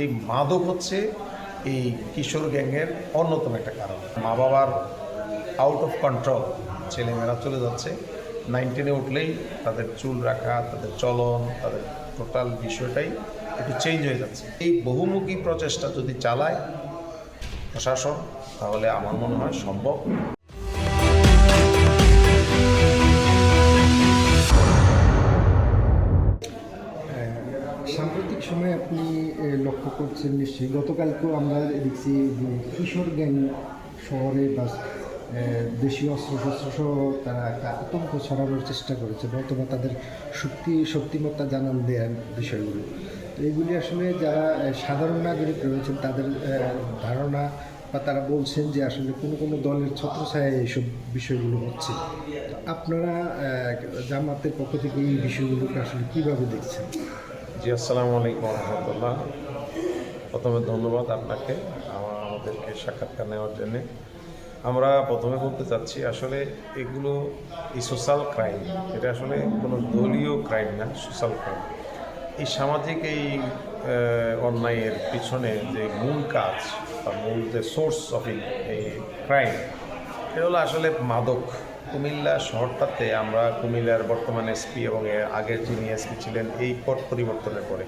এই মাদক হচ্ছে এই কিশোর গ্যাংয়ের অন্যতম একটা কারণ। মা বাবার আউট অফ কন্ট্রোল ছেলেমেয়েরা চলে যাচ্ছে। নাইনটিনে উঠলেই তাদের চুল রাখা, তাদের চলন, তাদের টোটাল বিষয়টাই একটু চেঞ্জ হয়ে যাচ্ছে। এই বহুমুখী প্রচেষ্টা যদি চালায় প্রশাসন, তাহলে আমার মনে হয় সম্ভব। করছেন নিশ্চয়ই। গতকালকেও আমরা দেখছি কিশোর গ্যাং শহরে বা দেশীয় অস্ত্রশস্ত্র সহ তারা একটা আতঙ্ক ছড়ানোর চেষ্টা করেছে। অথবা তাদের শক্তি, শক্তিমত্তা জানান দেওয়ার বিষয়গুলো। তো এগুলি আসলে যারা সাধারণ নাগরিক রয়েছেন, তাদের ধারণা বা তারা বলছেন যে আসলে কোনো কোনো দলের ছত্রছায়া এইসব বিষয়গুলো হচ্ছে। আপনারা জামাতের পক্ষ থেকে এই বিষয়গুলোকে আসলে কীভাবে দেখছেন? জি, আসসালামু আলাইকুম রহমতুল্লাহ। প্রথমে ধন্যবাদ আপনাকে আমাদেরকে সাক্ষাৎকার নেওয়ার জন্যে। আমরা প্রথমে বলতে চাচ্ছি, আসলে এগুলো এই সোশ্যাল ক্রাইম এটা আসলে কোনো দলীয় ক্রাইম না সোশ্যাল ক্রাইম এই সামাজিক এই অন্যায়ের পিছনে যে মূল কাজ বা মূল যে সোর্স অফ এই ক্রাইম এটা হলো আসলে মাদক। কুমিল্লা শহরটাতে আমরা কুমিল্লার বর্তমান এসপি এবং আগের যিনি এসপি ছিলেন, এই পট পরিবর্তনের পরে।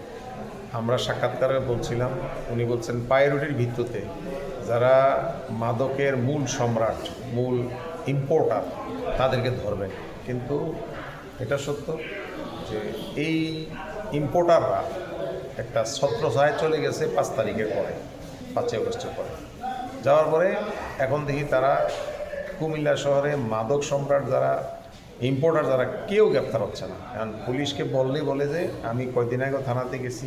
আমরা সাক্ষাৎকারে বলছিলাম, উনি বলছেন পায়রোটির ভিত্তিতে যারা মাদকের মূল সম্রাট, মূল ইম্পোর্টার তাদেরকে ধরবেন। কিন্তু এটা সত্য যে এই ইম্পোর্টাররা একটা ছত্রছায় চলে গেছে পাঁচ তারিখের পরে, পাঁচই আগস্টের পরে। যাওয়ার পরে এখন দেখি তারা কুমিল্লা শহরে মাদক সম্রাট যারা ইম্পোর্টার যারা, কেউ গ্রেপ্তার হচ্ছে না। কারণ পুলিশকে বললেই বলে যে, আমি কয়দিন আগে থানাতে গেছি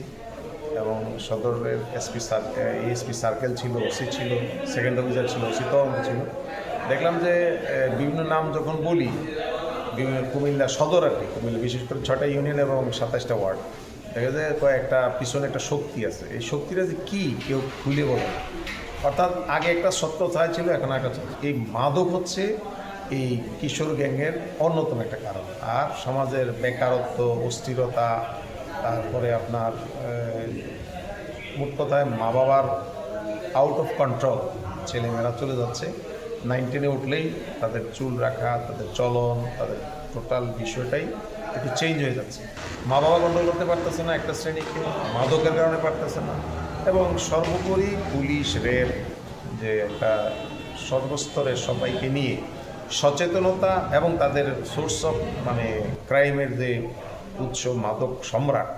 এবং সদরের এসপি এসপি সার্কেল ছিল, ওসি ছিল, সেকেন্ড অফিসার ছিল, ওসি তদন্ত ছিল। দেখলাম যে বিভিন্ন নাম যখন বলি কুমিল্লা সদর আর কি, কুমিল্লা বিশেষ করে ছটা ইউনিয়ন এবং সাতাশটা ওয়ার্ড, দেখা যায় কয়েকটা, পিছনে একটা শক্তি আছে। এই শক্তিটা যে কী, কেউ খুলে বলে অর্থাৎ আগে একটা সত্য ছায় ছিল, এখন একটা। এই মাদক হচ্ছে এই কিশোর গ্যাংয়ের অন্যতম একটা কারণ। আর সমাজের বেকারত্ব, অস্থিরতা তারপরে আপনার মোট কথায় মা বাবার আউট অফ কন্ট্রোল ছেলেমেয়েরা চলে যাচ্ছে। নাইনটিনে উঠলেই তাদের চুল রাখা, তাদের চলন, তাদের টোটাল বিষয়টাই একটু চেঞ্জ হয়ে যাচ্ছে। মা বাবা কন্ট্রোল করতে পারতেছে না, একটা শ্রেণীকে মাদকের কারণে পারতেছে না। এবং সর্বোপরি পুলিশ, রেল, যে একটা সর্বস্তরের সবাইকে নিয়ে সচেতনতা এবং তাদের সোর্স অফ মানে ক্রাইমের যে উৎস, মাদক, সম্রাট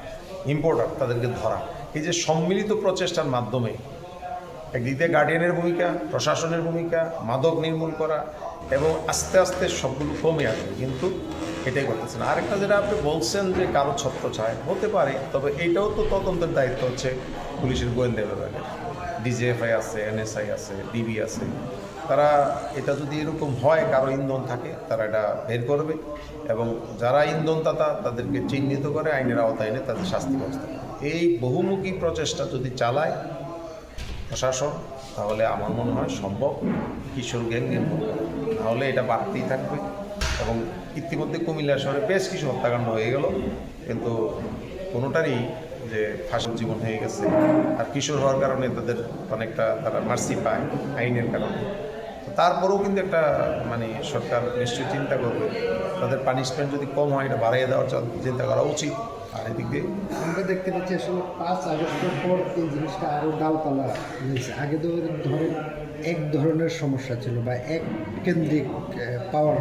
ইম্পোর্টার তাদেরকে ধরা। এই যে সম্মিলিত প্রচেষ্টার মাধ্যমে একদিক গার্ডিয়ানের ভূমিকা, প্রশাসনের ভূমিকা, মাদক নির্মূল করা এবং আস্তে আস্তে সবগুলো কমে আসবে, কিন্তু এটাই করতেছে না। আরেকটা যেটা আপনি বলছেন যে কারও ছত্র ছায় হতে পারে, তবে এইটাও তো তদন্তের দায়িত্ব হচ্ছে পুলিশের গোয়েন্দা বিভাগের। ডিজিএফআই আছে এনএসআই আছে ডিবি আছে। তারা এটা যদি এরকম হয়, কারও ইন্ধন থাকে, তারা এটা বের করবে এবং যারা ইন্ধনদাতা, তাদেরকে চিহ্নিত করে আইনের আওতায় এনে তাদের শাস্তি ব্যবস্থা এই বহুমুখী প্রচেষ্টা যদি চালায় প্রশাসন, তাহলে আমার মনে হয় সম্ভব কিশোর গ্যাং নির্মূল করা। নাহলে এটা বাড়তেই থাকবে এবং ইতিমধ্যে কুমিল্লা শহরে বেশ কিছু হত্যাকাণ্ড হয়ে গেল, কিন্তু কোনোটারই যে ফাঁসির জীবন হয়ে গেছে আর কিশোর হওয়ার কারণে তাদের অনেকটা তারা মার্সি পায় আইনের কারণে তারপরেও কিন্তু একটা মানে সরকার নিশ্চয়ই চিন্তা করবে। তাদের পানিশমেন্ট যদি কম হয়, এটা বাড়িয়ে দেওয়ার চিন্তা করা উচিত। আর এদিক দিয়ে আমরা দেখতে পাচ্ছি আসলে পাঁচ আগস্টের পর এই জিনিসটা আরও ডালপালা হয়েছে। আগে তো ধরেন এক ধরনের সমস্যা ছিল বা এক কেন্দ্রিক পাওয়ার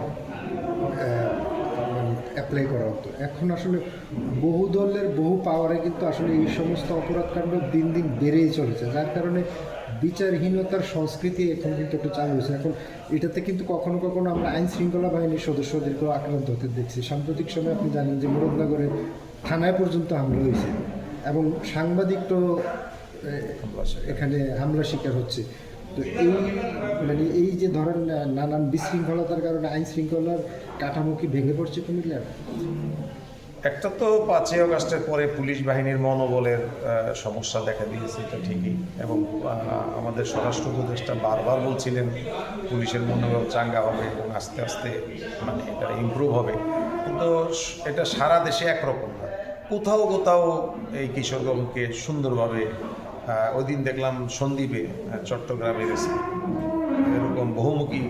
অ্যাপ্লাই করা হতো। এখন আসলে বহু দলের বহু পাওয়ারে কিন্তু আসলে এই সমস্ত অপরাধকাণ্ড দিন দিন বেড়েই চলেছে। যার কারণে বিচারহীনতার সংস্কৃতি এখন কিন্তু একটু চালু হয়েছে। এখন এটাতে কিন্তু কখনো কখনো আমরা আইন শৃঙ্খলা বাহিনীর সদস্যদেরকেও আক্রান্ত হতে দেখছি। সাম্প্রতিক সময় আপনি জানেন যে মুরাদনগরে থানায় পর্যন্ত হামলা হয়েছে এবং সাংবাদিক তো এখানে হামলা শিকার হচ্ছে। তো এই মানে এই যে ধরেন নানান বিশৃঙ্খলতার কারণে আইন শৃঙ্খলার কাঠামো কি ভেঙে পড়ছে কুমিল্লার? একটা তো পাঁচই আগস্টের পরে পুলিশ বাহিনীর মনোবলের সমস্যা দেখা দিয়েছে, এটা ঠিকই। এবং আমাদের স্বরাষ্ট্র উপদেষ্টা বারবার বলছিলেন, পুলিশের মনোবল চাঙ্গা হবে এবং আস্তে আস্তে মানে এটা ইমপ্রুভ হবে। কিন্তু এটা সারা দেশে একরকম না। কোথাও কোথাও এই কিশোরগঞ্জকে সুন্দরভাবে ওই দিন দেখলাম সন্দ্বীপে আহ, চট্টগ্রামের এরকম বহুমুখী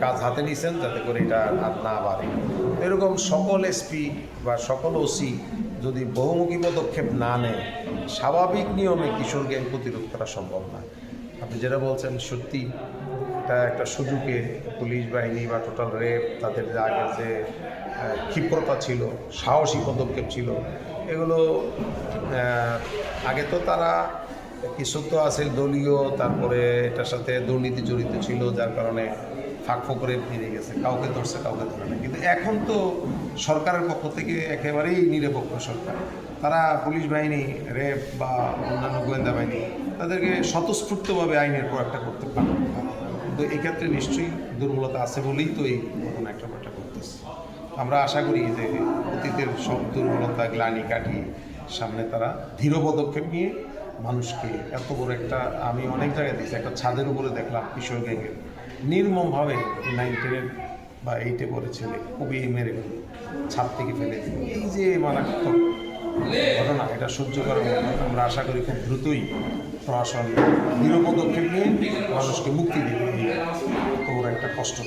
কাজ হাতে নিয়েছেন যাতে করে এটা আর না বাড়ে। এরকম সকল এসপি বা সকল ওসি যদি বহুমুখী পদক্ষেপ না নেয় স্বাভাবিক নিয়মে কিশোর গ্যাং প্রতিরোধ করা সম্ভব না। আপনি যেটা বলছেন সত্যি এটা একটা সুযোগে পুলিশ বাহিনী বা টোটাল রেপ তাদের যে আগের যে ক্ষিপ্রতা ছিল সাহসী পদক্ষেপ ছিল এগুলো আগে তো তারা কিছু তো আছে দলীয়, তারপরে এটার সাথে দুর্নীতি জড়িত ছিল, যার কারণে ফাঁক ফোকরে ফিরে গেছে। কাউকে ধরছে, কাউকে ধরে না। কিন্তু এখন তো সরকারের পক্ষ থেকে একেবারেই নিরপেক্ষ সরকার। তারা পুলিশ বাহিনী র্যাব বা অন্যান্য গোয়েন্দা বাহিনী, তাদেরকে স্বতঃস্ফূর্তভাবে আইনের প্রয়োগটা করতে পারে তো এক্ষেত্রে নিশ্চয়ই দুর্বলতা আছে বলেই তো এই ঘটনা একটা ব্যাপারটা করতেছে আমরা আশা করি যে অতীতের সব দুর্বলতা, গ্লানি কাটিয়ে সামনে তারা ধীর পদক্ষেপ নিয়ে মানুষকে এত বড় একটা, আমি অনেক জায়গায় দেখছি, একটা ছাদের উপরে দেখলাম কিশোর গ্যাংয়ের। নির্মমভাবে নাইন টেনের বা এইটে পড়ে ছেলে, খুবই মেরে ফেলে ছাদ থেকে ফেলে এই যে মারাত্মক ঘটনা, এটা সহ্য করার আমরা আশা করি খুব দ্রুতই প্রশাসন দৃঢ় পদক্ষেপ নিয়ে মানুষকে মুক্তি এই এত বড় একটা কষ্ট।